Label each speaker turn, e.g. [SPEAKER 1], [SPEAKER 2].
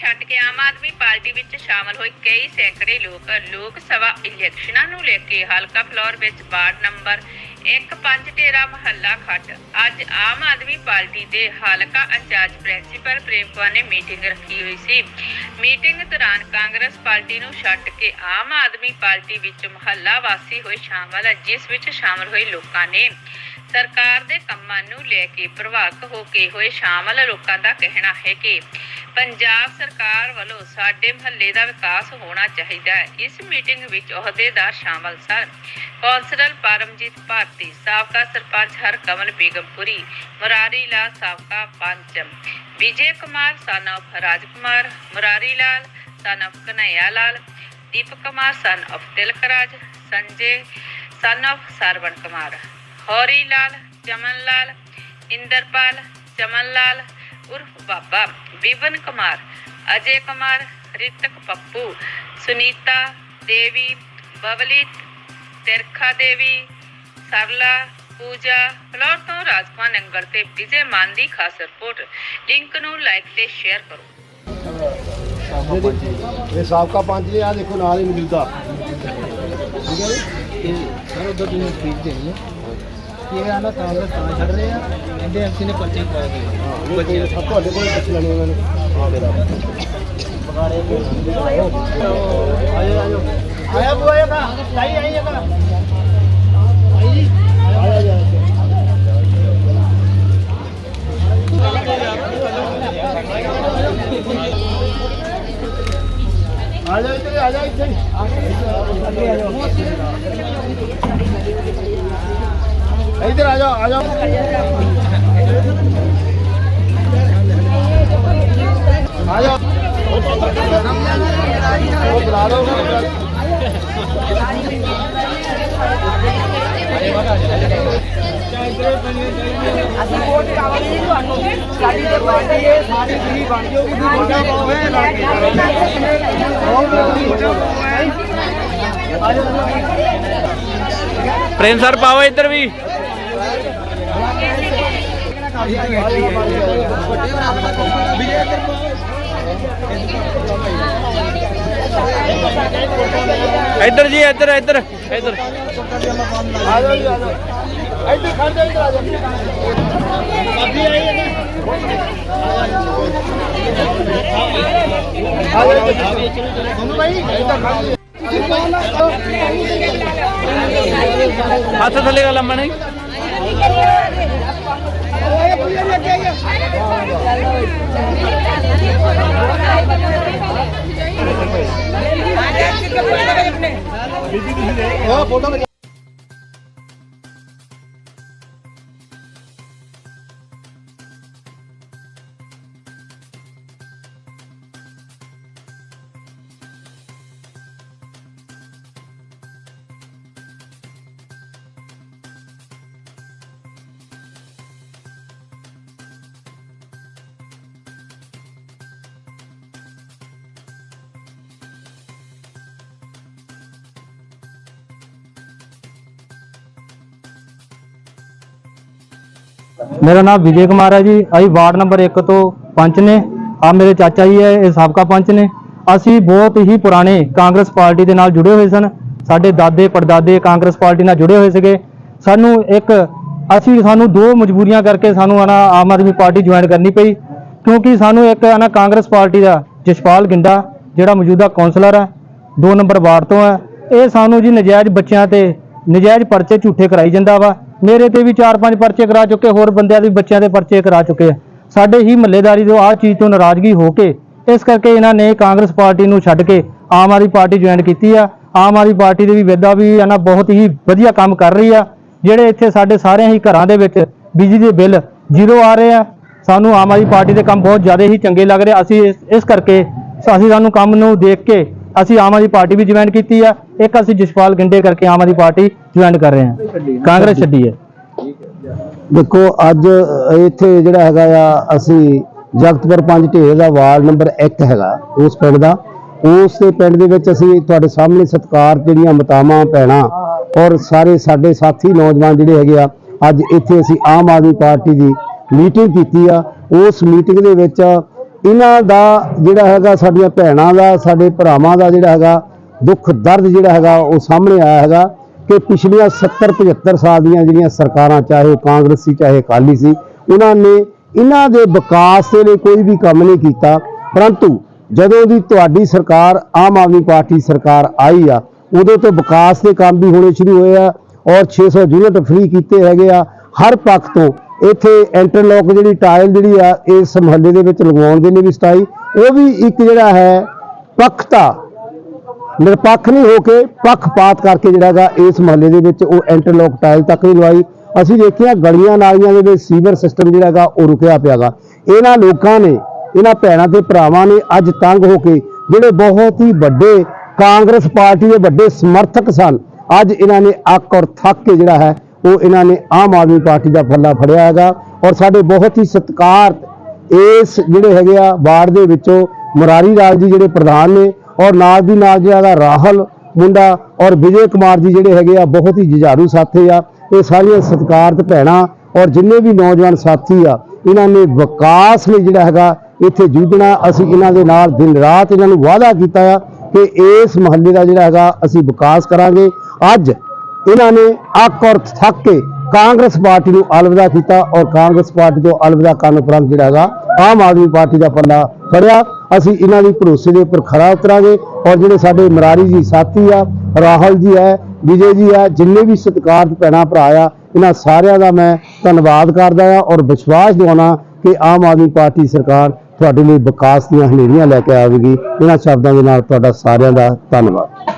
[SPEAKER 1] ਛੱਡ ਕੇ ਆਮ ਆਦਮੀ ਪਾਰਟੀ ਵਿੱਚ ਸ਼ਾਮਲ ਹੋਏ ਕਈ ਸੈਂਕੜੇ ਲੋਕ ਲੋਕ ਸਭਾ ਇਲੈਕਸ਼ਨਾਂ ਨੂੰ ਲੈ ਕੇ ਹਲਕਾ ਫਲੋਰ ਵਿੱਚ ਵਾਰਡ ਨੰਬਰ 153 ਮਹੱਲਾ ਖੱਟ ਅੱਜ ਆਮ ਆਦਮੀ ਪਾਰਟੀ ਦੇ ਹਲਕਾ ਇੰਚਾਰਜ ਪ੍ਰਿੰਸੀਪਲ ਪ੍ਰੇਮ ਕੁਮਾਰ ਨੇ ਮੀਟਿੰਗ ਰੱਖੀ ਹੋਈ ਸੀ। ਮੀਟਿੰਗ ਦੌਰਾਨ ਕਾਂਗਰਸ ਪਾਰਟੀ ਨੂੰ ਛੱਡ ਕੇ ਆਮ ਆਦਮੀ ਪਾਰਟੀ ਵਿੱਚ ਮਹੱਲਾ ਵਾਸੀ ਹੋਏ ਸ਼ਾਮਲ ਹੈ, ਜਿਸ ਵਿੱਚ ਸ਼ਾਮਲ ਹੋਏ ਲੋਕਾਂ ਨੇ। ਸਰਕਾਰ ਦੇ ਕੰਮਾਂ ਨੂੰ ਲੈ ਕੇ ਪ੍ਰਭਾਵਿਤ ਹੋ ਕੇ ਹੋਏ ਸ਼ਾਮਲ ਲੋਕਾਂ ਦਾ ਕਹਿਣਾ ਹੈ ਕਿ ਪੰਜਾਬ ਸਰਕਾਰ ਵੱਲੋਂ ਸਾਡੇ ਮਹੱਲੇ ਦਾ ਵਿਕਾਸ ਹੋਣਾ ਚਾਹੀਦਾ ਹੈ। ਇਸ ਮੀਟਿੰਗ ਵਿੱਚ ਅਹੁਦੇਦਾਰ ਸ਼ਾਮਲ ਸਨ। ਕੌਂਸਲਰ ਪਰਮਜੀਤ ਭਾਰਤੀ ਸਾਬਕਾ ਸਰਪੰਚ ਹਰਕਮਲ ਬੇਗਮਪੁਰੀ ਮੁਰਾਰੀ ਲਾਲ ਸਾਬਕਾ ਪੰਚਮ। Vijay Kumar son of Rajkumar Murari Lal son of Kanhaiya Lal Deepak Kumar son of Tilakraj, Sanjay son of ਸਰਵਣ ਕੁਮਾਰ। ਹੌਰੀ ਲਾਲ ਚਮਨ ਲਾਲ ਇੰਦਰਪਾਲ ਚਮਨ ਲਾਲ ਉਰਫ ਬਾਬਾ ਵਿਵਨ ਕੁਮਾਰ, ਅਜੇ ਕੁਮਾਰ, ਰਿਤਕ ਪੱਪੂ, ਸੁਨੀਤਾ ਦੇਵੀ ਬਬਲੀ ਤਿਰਖਾ ਦੇਵੀ ਸਰਲਾ ਪੂਜਾ ਫਲੋਰ ਤੋਂ ਰਾਜਪਾਲ ਨੰਗਲ ਤੇ ਵਿਜੇ ਮਾਨ ਦੀ ਖਾਸ ਰਿਪੋਰਟ। ਲਿੰਕ ਨੂੰ ਲਾਈਕ ਤੇ ਸ਼ੇਅਰ ਕਰੋ।
[SPEAKER 2] ਇਹ ਸਾਬਕਾ ਪੰਜ ਨੇ ਆ ਦੇਖੋ ਨਾਲ ਹੀ ਮੌਜੂਦਾ। ਠੀਕ ਹੈ ਜੀ?
[SPEAKER 3] ਸਰ ਉਧਰ ਤੁਸੀਂ ਸਪੀਚ ਦੇਣੀ ਹੈ? ਕਿ ਇਹ ਆਂਦਾ ਕਾਂਗਰਸ ਤਾਂ ਛੱਡ ਰਹੇ ਆ? ਇਹਦੇ ਐਮਸੀ ਨੇ ਪਰਚੇ ਕਰਾਏ ਗਏ
[SPEAKER 2] ਬੱਚੇ ਸਭ ਤੁਹਾਡੇ ਕੋਲ ਪੁੱਛ ਲੈਣੇ ਉਹਨਾਂ ਨੇ। ਆ ਮੇਰਾ
[SPEAKER 3] ਆਇਓ ਆਇਓ। ਆਇਆ ਬੁਆਇਆ ਕਾ ਲਾਈ ਆਈ ਹੈ ਕਾ ਜੀ
[SPEAKER 2] ਜਾ ਆ ਜਾ ਇੱਥੇ ਆ ਜਾ ਇੱਥੇ ਇੱਧਰ ਆ ਜਾ ਆ ਜਾ ਆ ਜਾ ਉਹ ਬੁਲਾ ਲਓ
[SPEAKER 4] ਅਸੀਂ ਵੋਟ ਪਾਵਾਂਗੇ ਤੁਹਾਨੂੰ। ਸਾਡੀ ਜੇ ਪਾਰਟੀ ਇਹ ਸਾਰੀ ਪੂਰੀ ਬਣ ਜਾਊਗੀ ਵੋਟਾਂ ਪਾਓਗੇ ਲਾ ਕੇ
[SPEAKER 5] ਪ੍ਰੇਮ ਸਰ ਪਾਓ ਇੱਧਰ ਵੀ। ਇੱਧਰ ਜੀ, ਇੱਧਰ ਇੱਧਰ। ਇੱਧਰ।
[SPEAKER 2] ਆ ਜਾ ਜੀ ਆ ਜਾ ਇੱਧਰ ਖੜ ਜਾ ਇੱਧਰ ਆ। ਜਾ ਆ ਜਾ ਇੱਧਰ ਭਾਈ ਇੱਧਰ ਖੜ ਜਾ
[SPEAKER 5] ਹੱਥ ਥੱਲੇ ਗੱਲ ਲੰਮਾ ਨਹੀਂ
[SPEAKER 2] ਉਹ ਫੋਟੋ
[SPEAKER 3] ਮੇਰਾ ਨਾਮ ਵਿਜੇ ਕੁਮਾਰ ਹੈ ਜੀ। ਅਸੀਂ ਵਾਰਡ ਨੰਬਰ 1 ਤੋਂ ਪੰਚ ਨੇ। ਆ ਮੇਰੇ ਚਾਚਾ ਜੀ ਹੈ, ਇਹ ਸਾਬਕਾ ਪੰਚ ਨੇ। ਅਸੀਂ ਬਹੁਤ ਹੀ ਪੁਰਾਣੇ ਕਾਂਗਰਸ ਪਾਰਟੀ ਦੇ ਨਾਲ ਜੁੜੇ ਹੋਏ ਸਨ। ਸਾਡੇ ਦਾਦੇ, ਪੜਦਾਦੇ ਕਾਂਗਰਸ ਪਾਰਟੀ ਨਾਲ ਜੁੜੇ ਹੋਏ ਸੀਗੇ। ਸਾਨੂੰ ਇੱਕ, ਅਸੀਂ, ਸਾਨੂੰ ਦੋ ਮਜਬੂਰੀਆਂ ਕਰਕੇ ਸਾਨੂੰ ਆਣਾ ਆਮ ਆਦਮੀ ਪਾਰਟੀ ਜੁਆਇਨ ਕਰਨੀ ਪਈ। ਕਿਉਂਕਿ ਸਾਨੂੰ ਇੱਕ ਆਣਾ ਕਾਂਗਰਸ ਪਾਰਟੀ ਦਾ ਜਸ਼ਪਾਲ ਗਿੰਡਾ, ਜਿਹੜਾ ਮੌਜੂਦਾ ਕਾਉਂਸਲਰ ਹੈ, ਦੋ ਨੰਬਰ ਵਾਰਡ ਤੋਂ ਹੈ। ਇਹ ਸਾਨੂੰ ਜੀ ਨਜਾਇਜ਼ ਬੱਚਿਆਂ ਤੇ ਨਜਾਇਜ਼ ਪਰਚੇ ਝੂਠੇ ਕਰਾਈ ਜਾਂਦਾ ਵਾ। ਮੇਰੇ ਤੇ ਵੀ 4-5 ਪਰਚੇ ਕਰਾ ਚੁੱਕੇ, ਹੋਰ ਬੰਦਿਆਂ ਦੇ ਬੱਚਿਆਂ ਦੇ ਪਰਚੇ ਕਰਾ ਚੁੱਕੇ ਆ। ਸਾਡੇ ਹੀ ਮਹੱਲੇਦਾਰੀ ਤੋਂ ਆਹ ਚੀਜ਼ ਤੋਂ ਨਾਰਾਜ਼ਗੀ ਹੋ ਕੇ, ਇਸ ਕਰਕੇ ਇਹਨਾਂ ਨੇ ਕਾਂਗਰਸ ਪਾਰਟੀ ਨੂੰ ਛੱਡ ਕੇ ਆਮ ਆਦਮੀ ਪਾਰਟੀ ਜੁਆਇਨ ਕੀਤੀ ਆ। ਆਮ ਆਦਮੀ ਪਾਰਟੀ ਦੇ ਵੀ ਵਿਦਾ ਵੀ ਇਹਨਾਂ ਬਹੁਤ ਹੀ ਵਧੀਆ ਕੰਮ ਕਰ ਰਹੀ ਆ। ਜਿਹੜੇ ਇੱਥੇ ਸਾਡੇ ਸਾਰਿਆਂ ਹੀ ਘਰਾਂ ਦੇ ਵਿੱਚ ਬਿਜਲੀ ਦੇ ਬਿੱਲ ਜ਼ੀਰੋ ਆ ਰਹੇ ਆ। ਸਾਨੂੰ ਆਮ ਆਦਮੀ ਪਾਰਟੀ ਦੇ ਕੰਮ ਬਹੁਤ ਜ਼ਿਆਦਾ ਹੀ ਚੰਗੇ ਲੱਗ ਰਹੇ ਅਸੀਂ ਇਸ ਕਰਕੇ ਅਸੀਂ ਸਾਨੂੰ ਕੰਮ ਨੂੰ ਦੇਖ ਕੇ ਅਸੀਂ ਆਮ ਆਦਮੀ ਪਾਰਟੀ ਵੀ ਜੁਆਇਨ ਕੀਤੀ ਆ। ਇੱਕ ਅਸੀਂ ਜਸਪਾਲ ਗਿੰਡੇ ਕਰਕੇ ਆਮ ਆਦਮੀ ਪਾਰਟੀ ਜੁਆਇਨ ਕਰ ਰਹੇ ਹਾਂ। ਕਾਂਗਰਸ ਛੱਡੀ ਹੈ।
[SPEAKER 2] ਦੇਖੋ ਅੱਜ ਇੱਥੇ ਜਿਹੜਾ ਹੈਗਾ ਆ ਅਸੀਂ ਜਗਤਪੁਰ ਪੰਜ ਢੇਰ ਦਾ ਵਾਰਡ ਨੰਬਰ 1 ਹੈਗਾ ਉਸ ਪਿੰਡ ਦਾ। ਉਸ ਦੇ ਪਿੰਡ ਦੇ ਵਿੱਚ ਅਸੀਂ ਤੁਹਾਡੇ ਸਾਹਮਣੇ ਸਤਕਾਰ ਜਿਹੜੀਆਂ ਮਤਾਵਾਂ ਭੈਣਾਂ ਔਰ ਸਾਰੇ ਸਾਡੇ ਸਾਥੀ ਨੌਜਵਾਨ ਜਿਹੜੇ ਹੈਗੇ ਆ ਅੱਜ ਇੱਥੇ ਅਸੀਂ ਆਮ ਆਦਮੀ ਪਾਰਟੀ ਦੀ ਮੀਟਿੰਗ ਕੀਤੀ ਆ। ਉਸ ਮੀਟਿੰਗ ਦੇ ਵਿੱਚ ਇਹਨਾਂ ਦਾ ਜਿਹੜਾ ਹੈਗਾ, ਸਾਡੀਆਂ ਭੈਣਾਂ ਦਾ, ਸਾਡੇ ਭਰਾਵਾਂ ਦਾ ਜਿਹੜਾ ਹੈਗਾ, ਦੁੱਖ ਦਰਦ ਜਿਹੜਾ ਹੈਗਾ, ਉਹ ਸਾਹਮਣੇ ਆਇਆ ਹੈਗਾ ਕਿ ਪਿਛਲੀਆਂ 70 75 ਸਾਲ ਦੀਆਂ ਜਿਹੜੀਆਂ ਸਰਕਾਰਾਂ, ਚਾਹੇ ਕਾਂਗਰਸੀ, ਚਾਹੇ ਅਕਾਲੀ ਸੀ, ਉਹਨਾਂ ਨੇ ਇਹਨਾਂ ਦੇ ਵਿਕਾਸ ਦੇ ਲਈ ਕੋਈ ਵੀ ਕੰਮ ਨਹੀਂ ਕੀਤਾ। ਪਰੰਤੂ ਜਦੋਂ ਦੀ ਤੁਹਾਡੀ ਸਰਕਾਰ, ਆਮ ਆਦਮੀ ਪਾਰਟੀ ਸਰਕਾਰ ਆਈ ਆ, ਉਦੋਂ ਤੋਂ ਵਿਕਾਸ ਦੇ ਕੰਮ ਵੀ ਹੋਣੇ ਸ਼ੁਰੂ ਹੋਏ ਆ ਔਰ 600 ਯੂਨਿਟ ਫ੍ਰੀ ਕੀਤੇ ਹੈਗੇ ਆ। ਹਰ ਪੱਖ ਤੋਂ ਇੱਥੇ ਇੰਟਰਲੋਕ ਜਿਹੜੀ ਟਾਇਲ ਜਿਹੜੀ ਆ ਇਸ ਮੁਹੱਲੇ ਦੇ ਵਿੱਚ ਲਗਵਾਉਣ ਦੇ ਲਈ ਵੀ ਸਟਾਈ ਉਹ ਵੀ ਇੱਕ ਜਿਹੜਾ ਹੈ, ਪੱਖਤਾ। ਨਿਰਪੱਖ ਨਹੀਂ ਹੋ ਕੇ ਪੱਖਪਾਤ ਕਰਕੇ ਜਿਹੜਾ ਹੈਗਾ ਇਸ ਮੁਹੱਲੇ ਦੇ ਵਿੱਚ ਉਹ ਇੰਟਰਲੋਕ ਟਾਇਲ ਤੱਕ ਨਹੀਂ ਲਵਾਈ। ਅਸੀਂ ਦੇਖਿਆ ਗਲੀਆਂ ਨਾਲੀਆਂ ਦੇ ਵਿੱਚ ਸੀਵਰ ਸਿਸਟਮ ਜਿਹੜਾ ਹੈਗਾ ਉਹ ਰੁਕਿਆ ਪਿਆਗਾ ਇਹਨਾਂ ਲੋਕਾਂ ਨੇ, ਇਹਨਾਂ ਭੈਣਾਂ ਤੇ ਭਰਾਵਾਂ ਨੇ ਅੱਜ ਤੰਗ ਹੋ ਕੇ, ਜਿਹੜੇ ਬਹੁਤ ਹੀ ਵੱਡੇ ਕਾਂਗਰਸ ਪਾਰਟੀ ਦੇ ਵੱਡੇ ਸਮਰਥਕ ਸਨ, ਅੱਜ ਇਹਨਾਂ ਨੇ ਅੱਕ ਔਰ ਥੱਕ ਕੇ ਜਿਹੜਾ ਹੈ ਉਹ ਇਹਨਾਂ ਨੇ ਆਮ ਆਦਮੀ ਪਾਰਟੀ ਦਾ ਫੱਲਾ ਫੜਿਆ ਹੈਗਾ ਔਰ ਸਾਡੇ ਬਹੁਤ ਹੀ ਸਤਿਕਾਰ ਇਸ ਜਿਹੜੇ ਹੈਗੇ ਆ ਵਾਰਡ ਦੇ ਵਿੱਚੋਂ ਮੁਰਾਰੀ ਲਾਲ ਜੀ ਜਿਹੜੇ ਪ੍ਰਧਾਨ ਨੇ ਔਰ ਨਾਲ ਦੀ ਨਾਲ ਜਿਹੜਾ ਹੈਗਾ ਰਾਹੁਲ ਮੁੰਡਾ ਔਰ ਵਿਜੇ ਕੁਮਾਰ ਜੀ ਜਿਹੜੇ ਹੈਗੇ ਆ ਬਹੁਤ ਹੀ ਜੁਝਾਰੂ ਸਾਥੀ ਆ, ਇਹ ਸਾਰੀਆਂ ਸਤਿਕਾਰਤ ਭੈਣਾਂ ਔਰ ਜਿੰਨੇ ਵੀ ਨੌਜਵਾਨ ਸਾਥੀ ਆ, ਇਹਨਾਂ ਨੇ ਵਿਕਾਸ ਲਈ ਜਿਹੜਾ ਹੈਗਾ ਇੱਥੇ ਜੂਝਣਾ, ਅਸੀਂ ਇਹਨਾਂ ਦੇ ਨਾਲ ਦਿਨ ਰਾਤ ਇਹਨਾਂ ਨੂੰ ਵਾਅਦਾ ਕੀਤਾ ਆ ਕਿ ਇਸ ਮਹੱਲੇ ਦਾ ਜਿਹੜਾ ਹੈਗਾ ਅਸੀਂ ਵਿਕਾਸ ਕਰਾਂਗੇ। ਅੱਜ ਇਹਨਾਂ ਨੇ ਅੱਕ ਔਰ ਥੱਕ ਕੇ ਕਾਂਗਰਸ ਪਾਰਟੀ ਨੂੰ ਅਲਵਿਦਾ ਕੀਤਾ ਔਰ ਕਾਂਗਰਸ ਪਾਰਟੀ ਤੋਂ ਅਲਵਿਦਾ ਕਰਨ ਉਪਰੰਤ ਜਿਹੜਾ ਹੈਗਾ ਆਮ ਆਦਮੀ ਪਾਰਟੀ ਦਾ ਪੱਲਾ ਫੜਿਆ। ਅਸੀਂ ਇਹਨਾਂ ਦੀ ਭਰੋਸੇ ਦੇ ਉੱਪਰ ਖਰਾ ਉਤਰਾਂਗੇ ਔਰ ਜਿਹੜੇ ਸਾਡੇ ਮਰਾਰੀ ਜੀ ਸਾਥੀ ਆ, ਰਾਹੁਲ ਜੀ ਹੈ, ਵਿਜੇ ਜੀ ਆ ਜਿੰਨੇ ਵੀ ਸਤਿਕਾਰਤ ਭੈਣਾਂ ਭਰਾ ਆ, ਇਹਨਾਂ ਸਾਰਿਆਂ ਦਾ ਮੈਂ ਧੰਨਵਾਦ ਕਰਦਾ ਆ ਔਰ ਵਿਸ਼ਵਾਸ ਦਿਵਾਉਣਾ ਕਿ ਆਮ ਆਦਮੀ ਪਾਰਟੀ ਸਰਕਾਰ ਤੁਹਾਡੇ ਲਈ ਵਿਕਾਸ ਦੀਆਂ ਹਨੇਰੀਆਂ ਲੈ ਕੇ ਆਵੇਗੀ। ਇਹਨਾਂ ਸ਼ਬਦਾਂ ਦੇ ਨਾਲ ਤੁਹਾਡਾ ਸਾਰਿਆਂ ਦਾ ਧੰਨਵਾਦ।